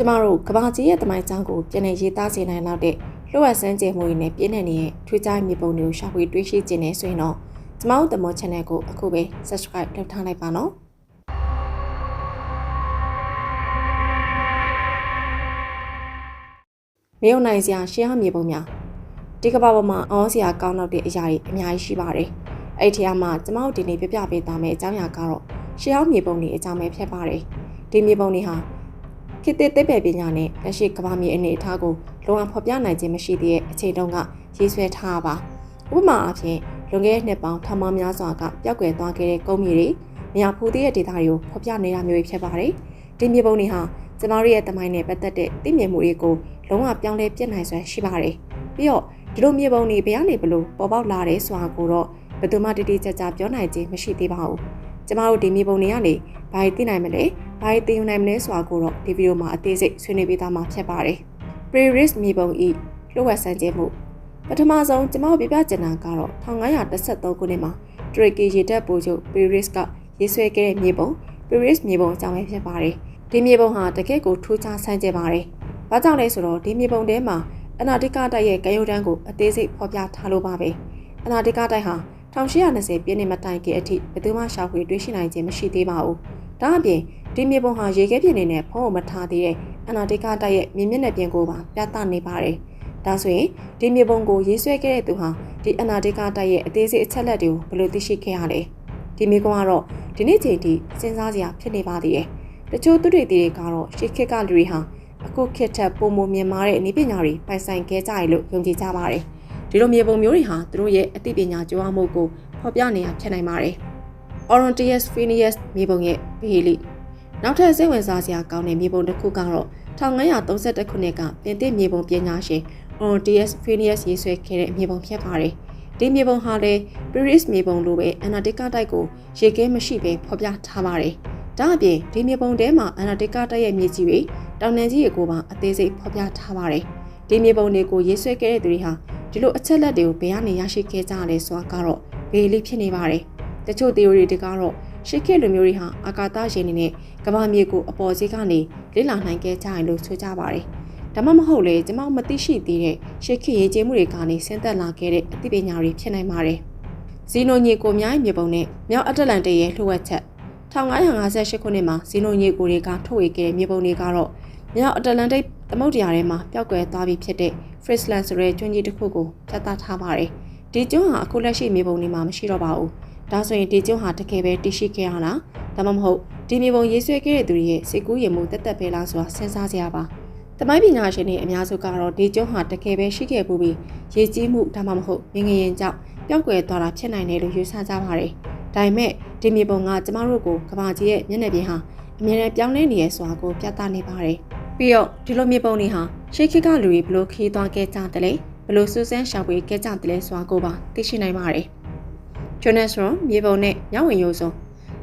ကျမတို့ကဘာကြီးရဲ့တမိုင်းချောင်းကိုပြန်လည်ရေးသားစေနိုင်တော့တဲ့လှုပ်ဝက်စမ်းကြဲမှုတွေနဲ့ပြည့်နေနေတဲ့ထွေးကြိုင်းမြေပုံတွေကိုရှာဖွေတွေ့ရှိခြင်းနဲ့ဆိုရင်တော့ကျမတို့တမော channel ကိုအခုပဲ subscribe လုပ်ထားလိုက်ပါနော်မယုံနိုင်စရာရှင်းဟမြေပုံများဒီကမ္ဘာပေါ်မှာအောင်းစရာကောင်းတော့တဲ့အရာတွေအများကြီးရှိပါတယ်အဲ့ဒီအမှာကျမတို့ဒီနေ့ပြပြပေးသွားမယ့်အကြောင်းအရာကတော့ရှင်းဟမြေပုံတွေအကြောင်းပဲဖြစ်ပါတယ်ဒီမြေပုံတွေဟာ ခေတ်သစ်သိပ္ပံပညာနဲ့လက်ရှိကမ္ဘာမြေအနေအထားကိုလုံးဝဖော်ပြနိုင်ခြင်းမရှိသေးတဲ့အချိန်တုန်းကရေးဆွဲထားပါဥပမာအဖြစ်လွန်ခဲ့တဲ့နှစ်ပေါင်းထောင်ပေါင်းများစွာကပျောက်ကွယ်သွားခဲ့တဲ့ကုန်းမြေတွေမရဖူးသေးတဲ့ဒေသတွေကိုဖော်ပြနေတာမျိုးဖြစ်ပါတယ်ဒီမြေပုံတွေဟာကျမတို့ရဲ့တမိုင်းနဲ့ပတ်သက်တဲ့သိမြင်မှုတွေကိုလုံးဝပြောင်းလဲပြစ်နိုင်စွမ်းရှိပါတယ်ပြီးတော့ဒီလိုမြေပုံတွေဘယ်ကနေဘလို့ပေါ်ပေါက်လာတယ်ဆိုတာကိုတော့ဘယ်သူမှတိတိကျကျပြောနိုင်ခြင်းမရှိသေးပါဘူး ကျမတို့ဒီမြေပုံတွေကနေဘာသိနိုင်မလဲဘာသိယူနိုင်မလဲဆိုတာကိုတော့ဒီဗီဒီယိုမှာအသေးစိတ်ဆွေးနွေးပေးသွားမှာဖြစ်ပါတယ် Pre-risk မြေပုံဤလှုပ်ဝက်ဆန်းခြင်းမှုပထမဆုံးကျမတို့ပြပြကျင်တာကတော့1913ခုနှစ်မှာ Drake ရေတပ်ပိုချုပ် Pre-risk ကရေးဆွဲခဲ့တဲ့မြေပုံ Pre-risk မြေပုံအကြောင်းပဲဖြစ်ပါတယ်ဒီမြေပုံဟာတကယ့်ကိုထူးခြားဆန်းကျင်ပါတယ်။ဘာကြောင့်လဲဆိုတော့ဒီမြေပုံထဲမှာအနာတိကတိုက်ရဲ့ကရုတ်တန်းကိုအသေးစိတ်ဖော်ပြထားလို့ပါပဲ။အနာတိကတိုက်ဟာ 1820ပြည့်နှစ်မတိုင်ခင်အထိဘယ်သူမှရှာဖွေတွေ့ရှိနိုင်ခြင်းမရှိသေးပါဘူး။ဒါအပြင်ဒီမြေပုံဟာရေခဲပြင်နေနဲ့ဖုံးအောင်မထားသေးတဲ့အနာတိကတိုက်ရဲ့မြင်မျက်နှာပြင်ကိုပါပြသနေပါတယ်။ဒါဆိုရင်ဒီမြေပုံကိုရေးဆွဲခဲ့တဲ့သူဟာဒီအနာတိကတိုက်ရဲ့အသေးစိတ်အချက်လက်တွေကိုဘယ်လိုသိရှိခဲ့ရလဲ။ဒီမြေကောင်ကတော့ဒီနေ့ချိန်ထိစဉ်းစားစရာဖြစ်နေပါသေးတယ်။တချို့သူတွေတွေကတော့ရှေးခေတ်ကလူတွေဟာအခုခေတ်ထက်ပုံမမြင်မာတဲ့နည်းပညာတွေပိုင်ဆိုင်ခဲ့ကြရလို့ယုံကြည်ကြပါတယ်။ ဒီလိုမြေပုံမျိုးတွေဟာသူတို့ရဲ့အသိပညာကြွားမှုကိုဖော်ပြနေရဖြစ်နိုင်ပါတယ်။ Orontius Phineas မြေပုံရဲ့ဘေးလိနောက်ထပ်စိတ်ဝင်စားစရာကောင်းတဲ့မြေပုံတစ်ခုကတော့1931ခုနှစ်ကပြင်သစ်မြေပုံပညာရှင် Orontius Phineas ရေးဆွဲခဲ့တဲ့မြေပုံဖြစ်ပါတယ်။ဒီမြေပုံဟာလည်း Paris မြေပုံလိုပဲ Antarctica တိုက်ကိုရေခဲမရှိဘဲဖော်ပြထားပါတယ်။ဒါအပြင်ဒီမြေပုံထဲမှာ Antarctica တိုက်ရဲ့မြေကြီးတွေတောင်တန်းကြီးတွေကိုပါအသေးစိတ်ဖော်ပြထားပါတယ်။ဒီမြေပုံတွေကိုရေးဆွဲခဲ့တဲ့သူတွေဟာ ဒီလိုအချက်လက်တွေကိုဘယ်ကနေရရှိခဲ့ကြလဲဆိုတာကတော့ဘေးလေးဖြစ်နေပါတယ်။တချို့ theory တွေကတော့ရှစ်ခေတ်လူမျိုးတွေဟာအာကာသယာဉ်တွေနဲ့ကမ္ဘာမြေကိုအပေါ်စီးကနေလေ့လာနိုင်ခဲ့ကြတယ်လို့ဆိုကြပါတယ်။ဒါမှမဟုတ်လေကျွန်မမသိရှိသေးတဲ့ရှစ်ခေတ်ရေးကျေးမှုတွေကနေဆင်းသက်လာခဲ့တဲ့အသိပညာတွေဖြစ်နိုင်ပါတယ်။ဇီနိုညီကိုများရဲ့မြေပုံနဲ့မြောက်အတ္တလန်တိတ်ရဲ့လှုပ်ဝက်ချက်1958ခုနှစ်မှာဇီနိုညီကိုတွေကထုတ်ဝေခဲ့တဲ့မြေပုံတွေကတော့မြောက်အတ္တလန်တိတ် သမုဒ္ဒရာထဲမှာပျောက်ကွယ်သွားပြီဖြစ်တဲ့ Friesland ဆိုတဲ့ကျွန်းကြီးတစ်ခုကိုပြသထားပါတယ်။ဒီကျွန်းဟာအခုလက်ရှိမြေပုံတွေမှာမရှိတော့ပါဘူး။ဒါဆိုရင်ဒီကျွန်းဟာတကယ်ပဲတည်ရှိခဲ့ရလား။ဒါမှမဟုတ်ဒီမြေပုံရေးဆွဲခဲ့တဲ့သူတွေရဲ့စိတ်ကူးရင်မှုတက်တက်ပဲလားဆိုတာစဉ်းစားစရာပါ။တမိုင်းပညာရှင်တွေအများစုကတော့ဒီကျွန်းဟာတကယ်ပဲရှိခဲ့ဘူးပြီးရေကြီးမှုဒါမှမဟုတ်ငငရင်ကြောင့်ပျောက်ကွယ်သွားတာဖြစ်နိုင်တယ်လို့ယူဆကြပါတယ်။ဒါပေမဲ့ဒီမြေပုံကကျမတို့ကိုကဘာကြီးရဲ့မျက်နှာပြင်ဟာအမြဲတမ်းပြောင်းလဲနေရဆိုတာကိုပြသနေပါတယ်။ ပြီးတော့ဒီလိုမြေပုံတွေဟာရှေးခေတ်ကလူတွေဘလို့ခီးသွားခဲ့ကြတယ်လဲဘလို့စူးစမ်းရှာဖွေခဲ့ကြတယ်လဲဆိုတာကိုပါသိရှိနိုင်ပါတယ်။ Jonas Ron မြေပုံနဲ့ညဝင်ရိုးစုံ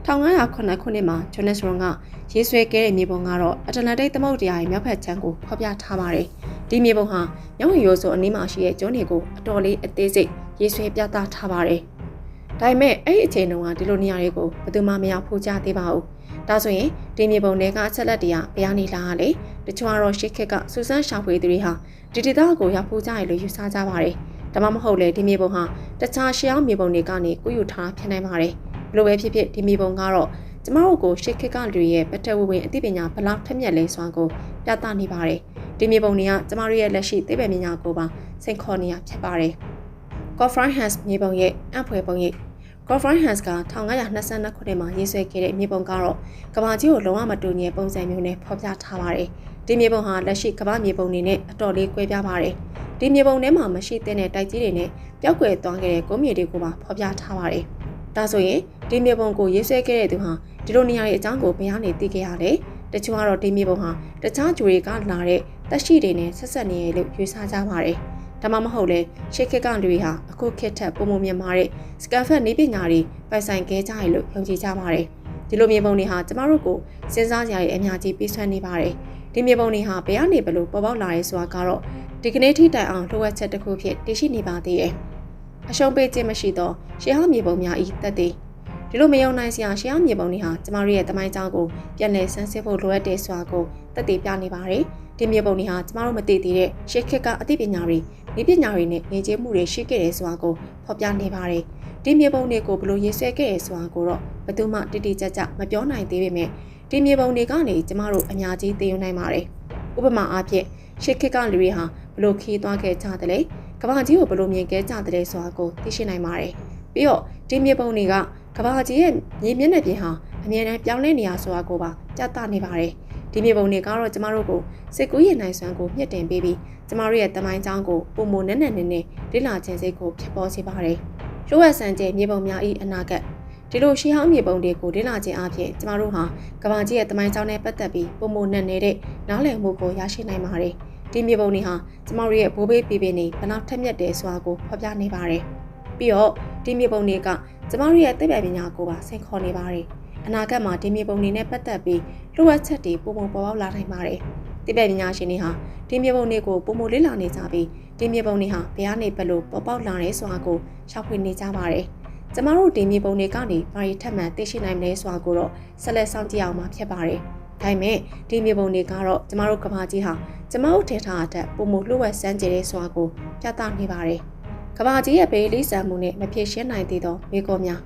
1909ခုနှစ်မှာ Jonas Ron ကရေးဆွဲခဲ့တဲ့မြေပုံကတော့အတ္တလန္တိတ်သမုဒ္ဒရာရဲ့မြောက်ဘက်ခြမ်းကိုဖော်ပြထားပါတယ်။ဒီမြေပုံဟာညဝင်ရိုးစုံအနီးမှာရှိတဲ့ကျွန်းတွေကိုအတော်လေးအသေးစိတ်ရေးဆွဲပြသထားပါတယ်။ဒါပေမဲ့အဲ့ဒီအချိန်တုန်းကဒီလိုနေရာတွေကိုဘယ်သူမှမရောက်ဖို့ကြားသေးပါဘူး။ ဒါဆိုရင်ဒီမြေပုံတွေကအချက်လက်တွေကဘယ်ကနေလာရလဲတချို့ကတော့ရှစ်ခက်ကစူစမ်းရှာဖွေသူတွေဟာဒီဒေသကိုရောက်ဖို့ကြရလို့ယူဆကြပါတယ်ဒါမှမဟုတ်လေဒီမြေပုံဟာတခြားရှေးအောင်မြေပုံတွေကနေကုယူထားဖြစ်နိုင်ပါတယ်ဘလို့ပဲဖြစ်ဖြစ်ဒီမြေပုံကတော့ကျမတို့ကိုရှစ်ခက်ကလူရဲ့ပထဝီဝင်အသိပညာဘလောက်ထက်မြက်လဲစွမ်းကိုပြသနေပါတယ်ဒီမြေပုံတွေကကျမတို့ရဲ့လက်ရှိသိပ္ပံပညာကိုပါစိန်ခေါ်နေရဖြစ်ပါတယ် Coffrin Hans မြေပုံရဲ့အဖွဲပုံရဲ့ Goffrey Hans က1922ခုနှစ်မှာရေးဆွဲခဲ့တဲ့မြေပုံကတော့ကဘာကြီးကိုလုံးဝမတူညီပုံစံမျိုးနဲ့ဖော်ပြထားပါတယ်။ဒီမြေပုံဟာလက်ရှိကဘာမြေပုံတွေနဲ့အတော်လေးကွဲပြားပါတယ်။ဒီမြေပုံထဲမှာမရှိတဲ့တိုက်ကြီးတွေနဲ့ပျောက်ကွယ်သွားခဲ့တဲ့ကုန်းမြေတွေကိုပါဖော်ပြထားပါတယ်။ဒါဆိုရင်ဒီမြေပုံကိုရေးဆွဲခဲ့တဲ့သူဟာဒီလိုနေရာရဲ့အကြောင်းကိုဘယ်ကနေသိခဲ့ရလဲ။တချို့ကတော့ဒီမြေပုံဟာတခြားဂျူတွေကလာတဲ့တက်ရှိတွေနဲ့ဆက်ဆက်နေရလို့ယူဆကြပါတယ်။ ဒါမှမဟုတ်လဲရှေ့ခေတ်ကလူတွေဟာအခုခေတ်ထက်ပုံမမြင်မာတဲ့စကန်ဖက်နည်းပညာတွေပိုင်ဆိုင်ခဲ့ကြရလို့ယုံကြည်ကြပါတယ်ဒီလိုမြေပုံတွေဟာကျမတို့ကိုစဉ်းစားစရာရဲ့အများကြီးပြီးဆွဲနေပါတယ်ဒီမြေပုံတွေဟာဘယ်ကနေဘလို့ပေါ်ပေါက်လာရဲဆိုတာကတော့ဒီကနေ့ထိတိုင်အောင်လှုပ်ဝက်ချက်တစ်ခုဖြစ်တည်ရှိနေပါသေးတယ်အရှုံးပေးခြင်းမရှိသောရှေးဟောင်းမြေပုံများဤတက်သည်ဒီလိုမယုံနိုင်စရာရှေးဟောင်းမြေပုံတွေဟာကျမတို့ရဲ့တမိုင်းကြောင်းကိုပြန်လည်ဆန်းစစ်ဖို့လိုအပ်တဲ့ဆိုတာကိုတက်တည်ပြနေပါတယ် ဒီမြေပုံတွေဟာကျမတို့မသိသေးတဲ့ရှေးခေတ်ကအသိပညာတွေဤပညာတွေနဲ့ငြိမ်းချမ်းမှုတွေရှိခဲ့တယ်ဆိုတာကိုဖော်ပြနေပါတယ်ဒီမြေပုံတွေကိုဘယ်လိုရေးဆွဲခဲ့ရဆိုတာကိုတော့ဘယ်သူမှတိတိကျကျမပြောနိုင်သေးပေမဲ့ဒီမြေပုံတွေကနေကျမတို့အများကြီးသိယူနိုင်ပါတယ်ဥပမာအားဖြင့်ရှေးခေတ်ကလူတွေဟာဘယ်လိုခီးသွားခဲ့ကြတယ်လဲကမ္ဘာကြီးကိုဘယ်လိုမြင်ခဲ့ကြတယ်လဲဆိုတာကိုသိရှိနိုင်ပါတယ်ပြီးတော့ဒီမြေပုံတွေကကမ္ဘာကြီးရဲ့မြေမျက်နှာပြင်ဟာအမြဲတမ်းပြောင်းလဲနေရဆိုတာကိုပါပြသနေပါတယ် ဒီမြေပုံတွေကတော့ကျမတို့ကိုစိတ်ကူးရင်နိုင်စွမ်းကိုမြင့်တင်ပေးပြီးကျမတို့ရဲ့တမိုင်းကြောင်းကိုပုံမနက်နက်နေနေလေ့လာခြင်းစိတ်ကိုဖြစ်ပေါ်စေပါတယ်။လိုအပ်ဆန်ကျဲမြေပုံများ၏အနာဂတ်ဒီလိုရှေးဟောင်းမြေပုံတွေကိုလေ့လာခြင်းအပြင်ကျမတို့ဟာကမ္ဘာကြီးရဲ့တမိုင်းကြောင်းနဲ့ပတ်သက်ပြီးပုံမနက်နေတဲ့နားလည်မှုကိုရရှိနိုင်ပါတယ်။ဒီမြေပုံတွေဟာကျမတို့ရဲ့ဘိုးဘေးပြည်ပင်းနေဘလောက်ထက်မြက်တယ်ဆိုတာကိုဖော်ပြနေပါတယ်။ပြီးတော့ဒီမြေပုံတွေကကျမတို့ရဲ့သိပ္ပံပညာကိုပါဆင်ခေါ်နေပါတယ်။ အနာဂတ်မှာဒီမြေပုံတွေနဲ့ပတ်သက်ပြီးလိုအပ်ချက်တွေပုံပုံပေါ်ပေါက်လာနိုင်ပါတယ်။တိပ္ပံပညာရှင်တွေဟာဒီမြေပုံတွေကိုပုံမလေ့လာနေကြပြီးဒီမြေပုံတွေဟာဘယ်ကနေဘယ်လိုပေါ်ပေါက်လာရဲဆိုတာကိုရှောက်ဖွေနေကြပါတယ်။ကျမတို့ဒီမြေပုံတွေကနေဘာတွေထပ်မံသိရှိနိုင်မလဲဆိုတာကိုတော့ဆက်လက်စောင့်ကြည့်အောင်မှာဖြစ်ပါတယ်။ဒါပေမဲ့ဒီမြေပုံတွေကတော့ကျမတို့ကမ္ဘာကြီးဟာကျမတို့ထင်ထားတဲ့ပုံမလှုပ်ဝက်စမ်းကြတဲ့ဆိုတာကိုပြသနေပါတယ်။ကမ္ဘာကြီးရဲ့ဘေးလေးဆန်မှုနဲ့မဖြစ်ရှင်းနိုင်သေးသောမိကောများ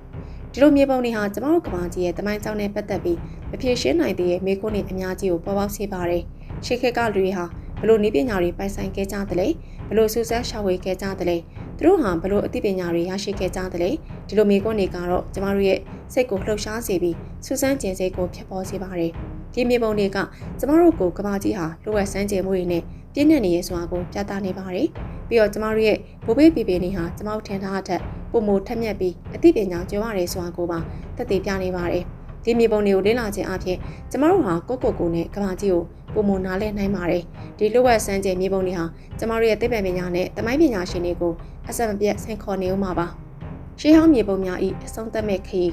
ဒီလိုမြေပုံတွေဟာကျမတို့ကမ္ဘာကြီးရဲ့တမိုင်းကြောင်းနဲ့ပတ်သက်ပြီးမဖြစ်ရှင်းနိုင်သေးတဲ့မိခိုးတွေအများကြီးကိုပေါ်ပေါက်စေပါတယ်။ရှေးခေတ်ကလူတွေဟာဘလို့နည်းပညာတွေပိုင်ဆိုင်ခဲ့ကြသလဲဘလို့စူးစမ်းရှာဖွေခဲ့ကြသလဲသူတို့ဟာဘလို့အသိပညာတွေရရှိခဲ့ကြသလဲဒီလိုမိခိုးတွေကတော့ကျမတို့ရဲ့စိတ်ကိုလှုပ်ရှားစေပြီးစူးစမ်းကျင်စိတ်ကိုဖြစ်ပေါ်စေပါတယ်။ဒီမြေပုံတွေကကျမတို့ကိုကမ္ဘာကြီးဟာလိုအပ်စမ်းကြင်မှုတွေနဲ့ပြည့်ညက်နေရဲဆိုတာကိုပြသနေပါတယ်။ပြီးတော့ကျမတို့ရဲ့ဘိုးဘေးပြည်ပြည်နေဟာကျမတို့ထင်ထားတဲ့ ပုံမထက်မြက်ပြီးအသိပညာကျွမ်းရတယ်ဆိုတာကိုပါသက်သေပြနေပါတယ်။ဒီမြေပုံတွေကိုလေ့လာခြင်းအပြင်ကျမတို့ဟာကိုယ့်ကိုယ်ကိုယ်နဲ့ကမ္ဘာကြီးကိုပုံမနားလည်နိုင်ပါတယ်။ဒီလိုဝက်စမ်းကျင်မြေပုံတွေဟာကျမတို့ရဲ့သိပ္ပံပညာနဲ့တမိုင်းပညာရှင်တွေကိုအဆက်မပြတ်ဆင်ခေါ်နေဦးမှာပါ။ရှေးဟောင်းမြေပုံများဤအဆုံးသတ်မဲ့ခရီး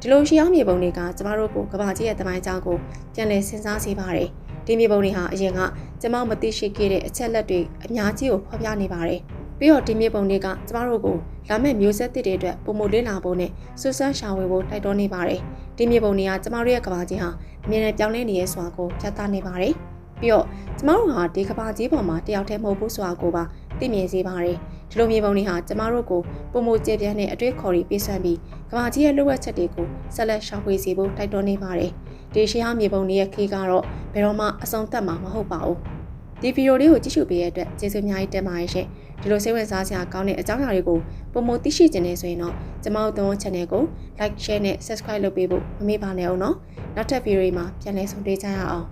ဒီလိုရှေးဟောင်းမြေပုံတွေကကျမတို့ကိုကမ္ဘာကြီးရဲ့တမိုင်းကြောင်းကိုပြန်လည်စဉ်းစားစေပါတယ်။ဒီမြေပုံတွေဟာအရင်ကကျမမသိရှိခဲ့တဲ့အချက်လက်တွေအများကြီးကိုဖော်ပြနေပါတယ်။ ပြီးတော့ဒီမြေပုံတွေကကျမတို့ကိုလာမယ့်မျိုးဆက်သစ်တွေအတွက်ပုံမလေးလာဖို့နဲ့စူးစမ်းရှာဖွေဖို့တိုက်တွန်းနေပါတယ်။ဒီမြေပုံတွေကကျမတို့ရဲ့ကမ္ဘာကြီးဟာအမြဲတမ်းပြောင်းလဲနေရဲဆိုတာကိုပြသနေပါတယ်။ပြီးတော့ကျမတို့ဟာဒီကမ္ဘာကြီးပေါ်မှာတယောက်တည်းမဟုတ်ဘူးဆိုတာကိုပါသိမြင်စေပါတယ်။ဒီလိုမြေပုံတွေဟာကျမတို့ကိုပုံမကျေပြန့်တဲ့အတွေ့အခေါ်တွေပေးစွမ်းပြီးကမ္ဘာကြီးရဲ့လိုအပ်ချက်တွေကိုဆက်လက်ရှာဖွေစေဖို့တိုက်တွန်းနေပါတယ်။ဒီရှေးဟောင်းမြေပုံတွေရဲ့ခေတ်ကတော့ဘယ်တော့မှအဆုံးသတ်မှာမဟုတ်ပါဘူး။ ဒီဗီဒီယိုလေးကိုကြည့်ရှုပေးတဲ့အတွက်ကျေးဇူးအများကြီးတင်ပါတယ်ရှင်။ဒီလိုစိတ်ဝင်စားစရာကောင်းတဲ့အကြောင်းအရာတွေကိုပုံမသိရှိခြင်းနဲ့ဆိုရင်တော့ကျမတို့ channel ကို like share နဲ့ subscribe လုပ်ပေးဖို့မမေ့ပါနဲ့အောင်နော်နောက်ထပ်ဗီဒီယိုမှာပြန်လည်ဆုံတွေ့ကြရအောင်